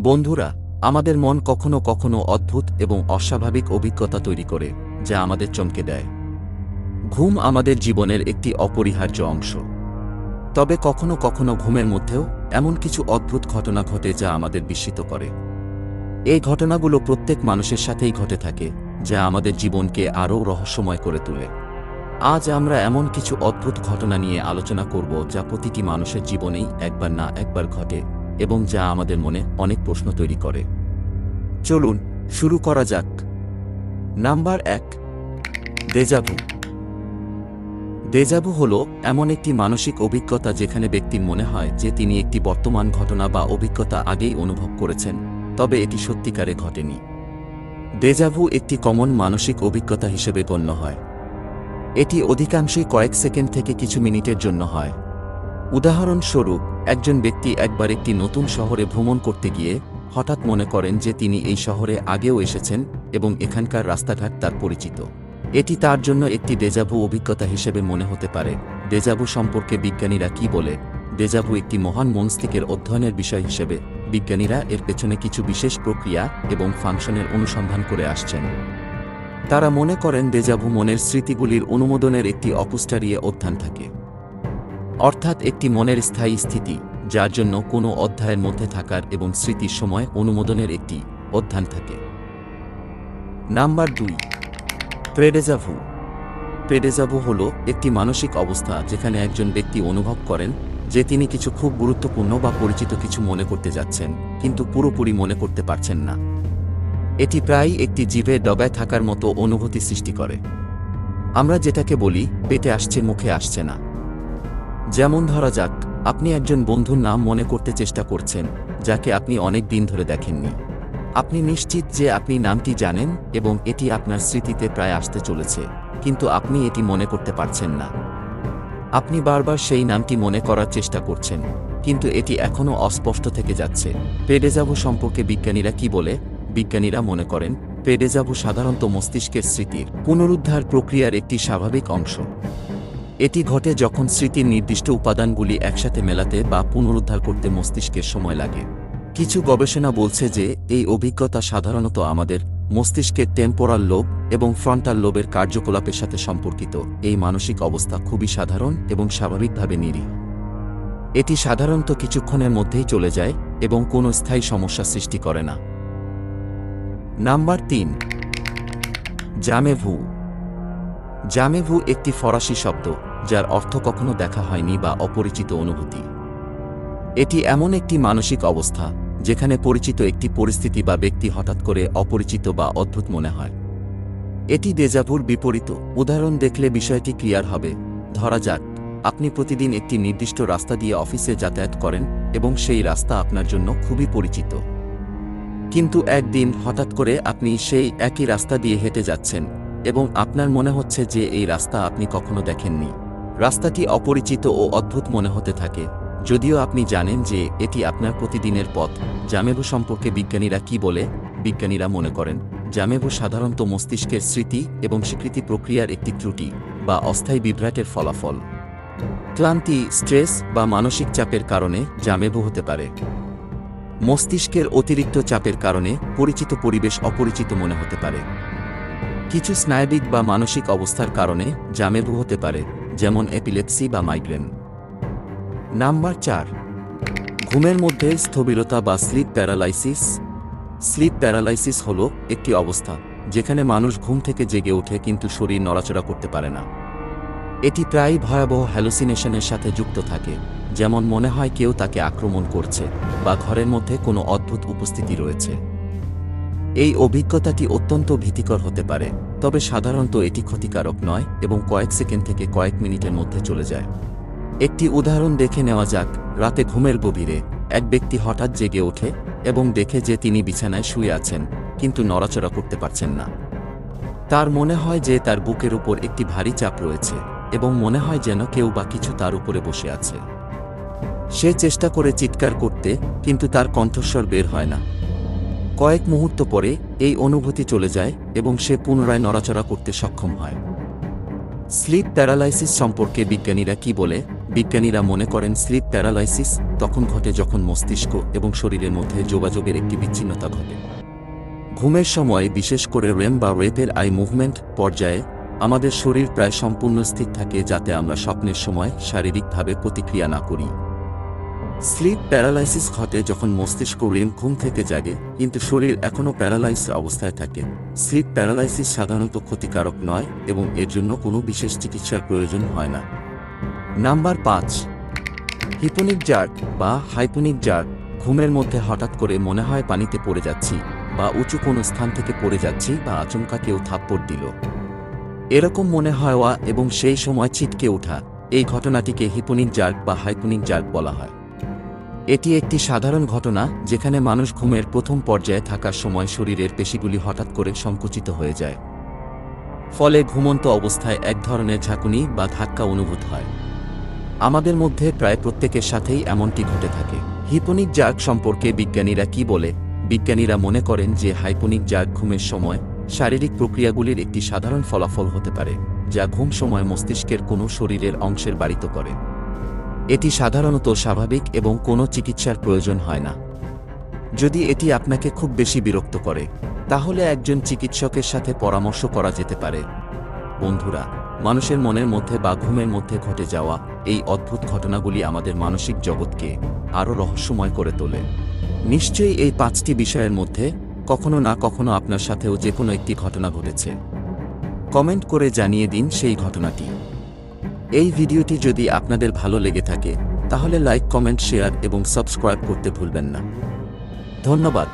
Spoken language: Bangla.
বন্ধুরা, আমাদের মন কখনো কখনো অদ্ভুত এবং অস্বাভাবিক অভিজ্ঞতা তৈরি করে, যা আমাদের চমকে দেয়। ঘুম আমাদের জীবনের একটি অপরিহার্য অংশ। তবে কখনো কখনো ঘুমের মধ্যেও এমন কিছু অদ্ভুত ঘটনা ঘটে যা আমাদের বিস্মিত করে। এই ঘটনাগুলো প্রত্যেক মানুষের সাথেই ঘটে থাকে, যা আমাদের জীবনকে আরও রহস্যময় করে তোলে। আজ আমরা এমন কিছু অদ্ভুত ঘটনা নিয়ে আলোচনা করব যা প্রতিটি মানুষের জীবনেই একবার না একবার ঘটে। এবং যা আমাদের মনে অনেক প্রশ্ন তৈরি করে। চলুন, শুরু করা যাক। নাম্বার এক দেজাভু দেজাভু হল এমন একটি মানসিক অভিজ্ঞতা যেখানে ব্যক্তির মনে হয় যে তিনি একটি বর্তমান ঘটনা বা অভিজ্ঞতা আগেই অনুভব করেছেন, তবে এটি সত্যিকারে ঘটেনি। দেজাভু একটি কমন মানসিক অভিজ্ঞতা হিসেবে গণ্য হয়। এটি অধিকাংশই কয়েক সেকেন্ড থেকে কিছু মিনিটের জন্য হয়। উদাহরণস্বরূপ একজন ব্যক্তি একবার একটি নতুন শহরে ভ্রমণ করতে গিয়ে হঠাৎ মনে করেন যে তিনি এই শহরে আগেও এসেছেন এবং এখানকার রাস্তাঘাট তার পরিচিত। এটি তার জন্য একটি ডেজাভু অভিজ্ঞতা হিসেবে মনে হতে পারে। ডেজাভু সম্পর্কে বিজ্ঞানীরা কি বলে? ডেজাভু একটি মহান মনস্তিকের অধ্যয়নের বিষয় হিসেবে বিজ্ঞানীরা এর পেছনে কিছু বিশেষ প্রক্রিয়া এবং ফাংশনের অনুসন্ধান করে আসছেন। তারা মনে করেন ডেজাভু মনের স্মৃতিগুলির অনুমোদনের একটি অপুষ্টারিয়ে অধ্যান থাকে। অর্থাৎ একটি মনের স্থায়ী স্থিতি, যার জন্য কোনো অধ্যায়ের মধ্যে থাকার এবং স্মৃতির সময় অনুমোদনের একটি অধ্যান থাকে। নাম্বার দুই, প্রেডেজাভু। প্রেডেজাভু হল একটি মানসিক অবস্থা যেখানে একজন ব্যক্তি অনুভব করেন যে তিনি কিছু খুব গুরুত্বপূর্ণ বা পরিচিত কিছু মনে করতে যাচ্ছেন, কিন্তু পুরোপুরি মনে করতে পারছেন না। এটি প্রায়ই একটি জীবে ডগায় থাকার মতো অনুভূতি সৃষ্টি করে। আমরা যেটাকে বলি, পেটে আসছে, মুখে আসছে না। যেমন ধরা যাক, আপনি একজন বন্ধুর নাম মনে করতে চেষ্টা করছেন, যাকে আপনি অনেক দিন ধরে দেখেননি। আপনি নিশ্চিত যে আপনি নামটি জানেন এবং এটি আপনার স্মৃতিতে প্রায় আসতে চলেছে, কিন্তু আপনি এটি মনে করতে পারছেন না। আপনি বারবার সেই নামটি মনে করার চেষ্টা করছেন, কিন্তু এটি এখনও অস্পষ্ট থেকে যাচ্ছে। পেডেজাভু সম্পর্কে বিজ্ঞানীরা কি বলে? বিজ্ঞানীরা মনে করেন, পেডেজাভু সাধারণত মস্তিষ্কের স্মৃতির পুনরুদ্ধার প্রক্রিয়ার একটি স্বাভাবিক অংশ। এটি ঘটে যখন স্মৃতির নির্দিষ্ট উপাদানগুলি একসাথে মেলাতে বা পুনরুদ্ধার করতে মস্তিষ্কের সময় লাগে। কিছু গবেষণা বলছে যে, এই অভিজ্ঞতা সাধারণত আমাদের মস্তিষ্কের টেম্পোরাল লোব এবং ফ্রন্টাল লোবের কার্যকলাপের সাথে সম্পর্কিত। এই মানসিক অবস্থা খুবই সাধারণ এবং স্বাভাবিকভাবে নিরীহ। এটি সাধারণত কিছুক্ষণের মধ্যেই চলে যায় এবং কোনো স্থায়ী সমস্যা সৃষ্টি করে না। নাম্বার তিন, জামেভু। জামেভু একটি ফরাসি শব্দ, যার অর্থ কখনো দেখা হয়নি বা অপরিচিত অনুভূতি। এটি এমন একটি মানসিক অবস্থা, যেখানে পরিচিত একটি পরিস্থিতি বা ব্যক্তি হঠাৎ করে অপরিচিত বা অদ্ভুত মনে হয়। এটি দেজাভুর বিপরীত। উদাহরণ দেখলে বিষয়টি ক্লিয়ার হবে। ধরা যাক, আপনি প্রতিদিন একটি নির্দিষ্ট রাস্তা দিয়ে অফিসে যাতায়াত করেন এবং সেই রাস্তা আপনার জন্য খুবই পরিচিত। কিন্তু একদিন হঠাৎ করে আপনি সেই একই রাস্তা দিয়ে হেঁটে যাচ্ছেন। এবং আপনার মনে হচ্ছে যে এই রাস্তা আপনি কখনো দেখেননি। রাস্তাটি অপরিচিত ও অদ্ভুত মনে হতে থাকে। যদিও আপনি জানেন যে এটি আপনার প্রতিদিনের পথ। জামেবু সম্পর্কে বিজ্ঞানীরা কি বলে? বিজ্ঞানীরা মনে করেন, জামেবু সাধারণত মস্তিষ্কের স্মৃতি এবং স্বীকৃতি প্রক্রিয়ার একটি ত্রুটি বা অস্থায়ী বিভ্রাটের ফলাফল। ক্লান্তি, স্ট্রেস বা মানসিক চাপের কারণে জামেবু হতে পারে। মস্তিষ্কের অতিরিক্ত চাপের কারণে পরিচিত পরিবেশ অপরিচিত মনে হতে পারে। কিছু স্নায়বিক বা মানসিক অবস্থার কারণে জামেবু হতে পারে, যেমন এপিলেপসি বা মাইগ্রেন। নাম্বার চার, ঘুমের মধ্যে স্থবিরতা বা স্লিপ প্যারালাইসিস। স্লিপ প্যারালাইসিস হল একটি অবস্থা, যেখানে মানুষ ঘুম থেকে জেগে ওঠে কিন্তু শরীর নড়াচড়া করতে পারে না। এটি প্রায় ভয়াবহ হ্যালুসিনেশনের সাথে যুক্ত থাকে, যেমন মনে হয় কেউ তাকে আক্রমণ করছে, বা ঘরের মধ্যে কোনো অদ্ভুত উপস্থিতি রয়েছে। এই অভিজ্ঞতাটি অত্যন্ত ভীতিকর হতে পারে, তবে সাধারণত এটি ক্ষতিকারক নয় এবং কয়েক সেকেন্ড থেকে কয়েক মিনিটের মধ্যে চলে যায়। একটি উদাহরণ দেখে নেওয়া যাক, রাতে ঘুমের গভীরে, এক ব্যক্তি হঠাৎ জেগে ওঠে এবং দেখে যে তিনি বিছানায় শুয়ে আছেন, কিন্তু নড়াচড়া করতে পারছেন না। তার মনে হয় যে তার বুকের উপর একটি ভারী চাপ রয়েছে এবং মনে হয় যেন কেউ বা কিছু তার উপরে বসে আছে। সে চেষ্টা করে চিৎকার করতে, কিন্তু তার কণ্ঠস্বর বের হয় না। কয়েক মুহূর্ত পরে এই অনুভূতি চলে যায় এবং সে পুনরায় নড়াচড়া করতে সক্ষম হয়। স্লিপ প্যারালাইসিস সম্পর্কে বিজ্ঞানীরা কি বলে? বিজ্ঞানীরা মনে করেন স্লিপ প্যারালাইসিস তখন ঘটে যখন মস্তিষ্ক এবং শরীরের মধ্যে যোগাযোগের একটি বিচ্ছিন্নতা ঘটে। ঘুমের সময় বিশেষ করে রেম বা রেপের আই মুভমেন্ট পর্যায়ে আমাদের শরীর প্রায় সম্পূর্ণ স্থির থাকে যাতে আমরা স্বপ্নের সময় শারীরিকভাবে প্রতিক্রিয়া না করি। স্লিপ প্যারালাইসিস ঘটে যখন মস্তিষ্ক রেম ঘুম থেকে জাগে, কিন্তু শরীর এখনও প্যারালাইস অবস্থায় থাকে। স্লিপ প্যারালাইসিস সাধারণত ক্ষতিকারক নয় এবং এর জন্য কোনো বিশেষ চিকিৎসার প্রয়োজন হয় না। নাম্বার পাঁচ হিপোনিক জার্ক বা হাইপোনিক জার্ক ঘুমের মধ্যে হঠাৎ করে মনে হয় পানিতে পড়ে যাচ্ছি বা উঁচু কোনো স্থান থেকে পড়ে যাচ্ছি বা আচমকা কেউ থাপ্পড় দিল। এরকম মনে হওয়া এবং সেই সময় ছিটকে ওঠা, এই ঘটনাটিকে হিপোনিক জার্ক বা হাইপোনিক জার্ক বলা হয়। এটি একটি সাধারণ ঘটনা যেখানে মানুষ ঘুমের প্রথম পর্যায়ে থাকার সময় শরীরের পেশিগুলি হঠাৎ করে সংকুচিত হয়ে যায়। ফলে ঘুমন্ত অবস্থায় এক ধরনের ঝাঁকুনি বা ধাক্কা অনুভূত হয়। আমাদের মধ্যে প্রায় প্রত্যেকের সাথেই এমনটি ঘটে থাকে। হিপোনিক জার্ক সম্পর্কে বিজ্ঞানীরা কি বলে? বিজ্ঞানীরা মনে করেন যে হাইপোনিক জার্ক ঘুমের সময় শারীরিক প্রক্রিয়াগুলির একটি সাধারণ ফলাফল হতে পারে, যা ঘুম সময় মস্তিষ্কের কোনো শরীরের অংশের বাড়িত করে। এটি সাধারণত স্বাভাবিক এবং কোনো চিকিৎসার প্রয়োজন হয় না। যদি এটি আপনাকে খুব বেশি বিরক্ত করে, তাহলে একজন চিকিৎসকের সাথে পরামর্শ করা যেতে পারে। বন্ধুরা, মানুষের মনের মধ্যে বা ঘুমের মধ্যে ঘটে যাওয়া এই অদ্ভুত ঘটনাগুলি আমাদের মানসিক জগৎকে আরও রহস্যময় করে তোলে। নিশ্চয়ই এই পাঁচটি বিষয়ের মধ্যে কখনো না কখনো আপনার সাথেও যে কোনো একটি ঘটনা ঘটেছে। কমেন্ট করে জানিয়ে দিন সেই ঘটনাটি। এই ভিডিওটি যদি আপনাদের ভালো লেগে থাকে, তাহলে লাইক, কমেন্ট, শেয়ার এবং সাবস্ক্রাইব করতে ভুলবেন না। ধন্যবাদ।